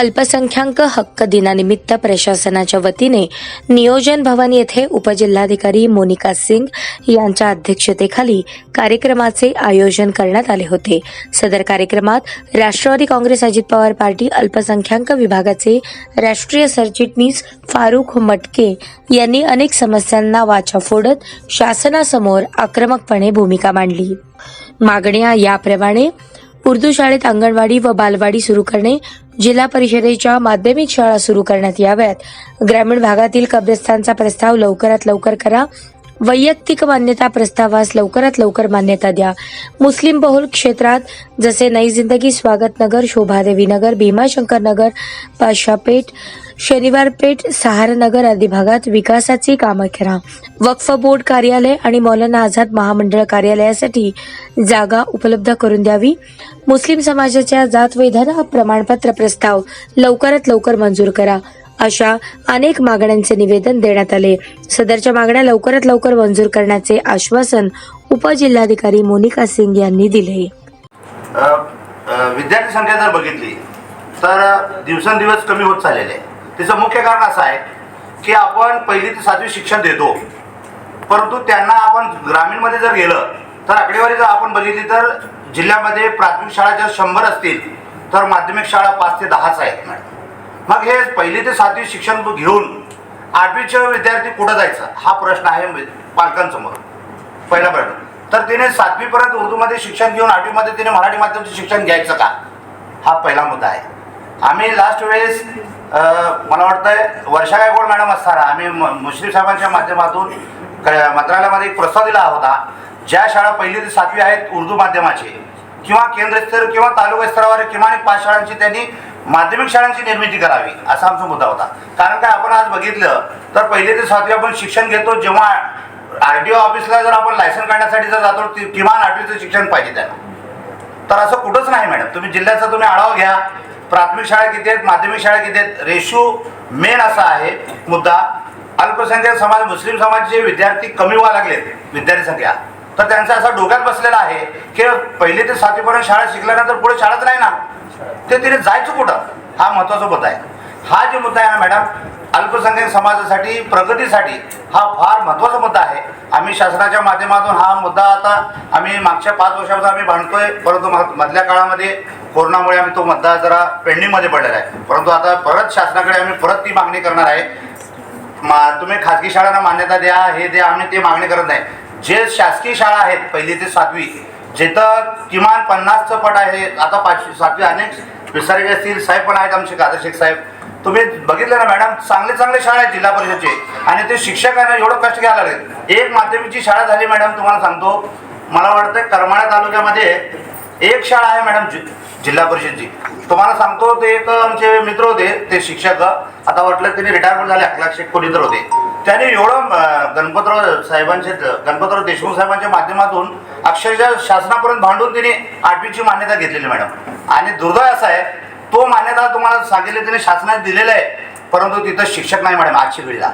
अल्पसंख्याक हक्क दिनानिमित्त प्रशासनाच्या वतीने नियोजन भवन येथे उपजिल्हाधिकारी मोनिका सिंग यांच्या अध्यक्षतेखाली कार्यक्रमाचे आयोजन करण्यात आले होते. सदर कार्यक्रमात राष्ट्रवादी काँग्रेस अजित पवार पार्टी अल्पसंख्याक विभागाचे राष्ट्रीय सरचिटणीस फारुख मटके यांनी अनेक समस्यांना वाचा फोडत शासनासमोर आक्रमकपणे भूमिका मांडली. मागण्या याप्रमाणे उर्दू शाळेत अंगणवाडी व बालवाडी सुरू करणे जिल्हा परिषदेच्या माध्यमिक शाळा सुरू करण्यात याव्यात. ग्रामीण भागातील कब्रस्तानचा प्रस्ताव लवकरात लवकर करा. वैयक्तिक मान्यता प्रस्तावास लवकरात लवकर मान्यता द्या. मुस्लिम बहुल क्षेत्रात जसे नई जिंदगी स्वागत नगर शोभादेवी नगर भीमाशंकर नगर पाशापेठ शनिवारपेठ सहारनगर आदी भागात विकासाची कामं करा. वक्फ बोर्ड कार्यालय आणि मौलाना आझाद महामंडळ कार्यालयासाठी जागा उपलब्ध करून द्यावी. मुस्लिम समाजाच्या जात वैधना प्रमाणपत्र प्रस्ताव लवकरात लवकर मंजूर करा. अशा अनेक मागण्यांचे निवेदन देण्यात आले. सदरच्या मागण्या लवकरात लवकर मंजूर करण्याचे आश्वासन उपजिल्हाधिकारी मोनिका सिंग यांनी दिले. विद्यार्थी संख्या जर बघितली तर दिवसेंदिवस कमी होत चाललेले आहे. त्याचं मुख्य कारण असं आहे की आपण पहिली ते सातवी शिक्षण देतो परंतु त्यांना आपण ग्रामीणमध्ये जर गेलं तर आकडेवारी जर आपण बघितली तर जिल्ह्यामध्ये प्राथमिक शाळा जर शंभर असतील तर माध्यमिक शाळा पाच ते दहाच आहेत मॅडम. मग हे पहिली ते सातवी शिक्षण घेऊन आठवीचे विद्यार्थी कुठं जायचं? हा प्रश्न आहे पालकांसमोर. पहिला प्रश्न. तर तिने सातवीपर्यंत उर्दूमध्ये शिक्षण घेऊन आठवीमध्ये तिने मराठी माध्यमचं शिक्षण घ्यायचं का? हा पहिला मुद्दा आहे. आम्ही लास्ट वेळेस मला वाटतंय वर्षा गायकवाड मॅडम असताना आम्ही म- मुश्रीफ साहेबांच्या माध्यमातून मंत्रालयामध्ये एक प्रस्ताव दिला होता. ज्या शाळा पहिली ते सातवी आहेत उर्दू माध्यमाचे किंवा केंद्रस्तर किंवा तालुका स्तरावर किमान एक पाच शाळांची त्यांनी माध्यमिक शाळांची निर्मिती करावी असा आमचा मुद्दा होता. कारण काय आपण आज बघितलं तर पहिले ते सातवी आपण शिक्षण घेतो जेव्हा आर टी ओ ऑफिसला जर आपण लायसन काढण्यासाठी जर जातो किमान आठवीचं शिक्षण पाहिजे त्यांना तर असं कुठंच नाही मॅडम. तुम्ही जिल्ह्याचा तुम्ही आढावा घ्या. प्राथमिक शाळा किती आहेत माध्यमिक शाळा किती आहेत रेशो मेन असा आहे मुद्दा. अल्पसंख्याक समाज मुस्लिम समाजाचे विद्यार्थी कमी व्हायला लागलेत विद्यार्थी संख्या. तर त्यांचा असा डोक्यात बसलेला आहे की पहिले ते सातवीपर्यंत शाळा शिकल्यानंतर पुढे शाळाच नाही ना. ते तिने जायचं कुठं? हा महत्त्वाचा मुद्दा आहे. हा जे मुद्दा आहे ना मॅडम अल्पसंख्याक समाजासाठी प्रगतीसाठी हा फार महत्त्वाचा मुद्दा आहे. आम्ही शासनाच्या माध्यमातून हा मुद्दा आता आम्ही मागच्या पाच वर्षापासून आम्ही भांडतोय परंतु मधल्या काळामध्ये कोरोनामुळे आम्ही तो मुद्दा जरा पेंडिंगमध्ये पडलेला आहे. परंतु आता परत शासनाकडे आम्ही परत ती मागणी करणार आहे. मा तुम्ही खाजगी शाळांना मान्यता द्या हे द्या आम्ही ते मागणी करत नाही. जे शासकीय शाळा आहेत पहिली ते सातवी जिथं किमान पन्नासचं पट आहे आता पाचवी सातवी अनेक विसारे असतील साहेब पण आहेत आमचे कादर शेख साहेब. तुम्ही बघितलं ना मॅडम चांगले चांगले शाळा आहेत जिल्हा परिषदचे. आणि ते शिक्षकांना एवढं कष्ट घ्यायला लागले एक माध्यमिकची शाळा झाली मॅडम तुम्हाला सांगतो. मला वाटतं करमाळा तालुक्यामध्ये एक शाळा आहे मॅडम जिल्हा परिषदची. तुम्हाला सांगतो ते एक आमचे मित्र होते ते शिक्षक. आता वाटलं त्यांनी रिटायरमेंट झाले अकरा कोणी तर होते. त्यांनी एवढं गणपतराव साहेबांचे गणपतराव देशमुख साहेबांच्या माध्यमातून अक्षरशः शासनापर्यंत भांडून त्यांनी आठवीची मान्यता घेतलेली मॅडम. आणि दुर्दैव असा आहे तो मान्यता तुम्हाला सांगितले तिने शासनाने दिलेला आहे परंतु तिथं शिक्षक नाही मॅडम आजची पिढीला.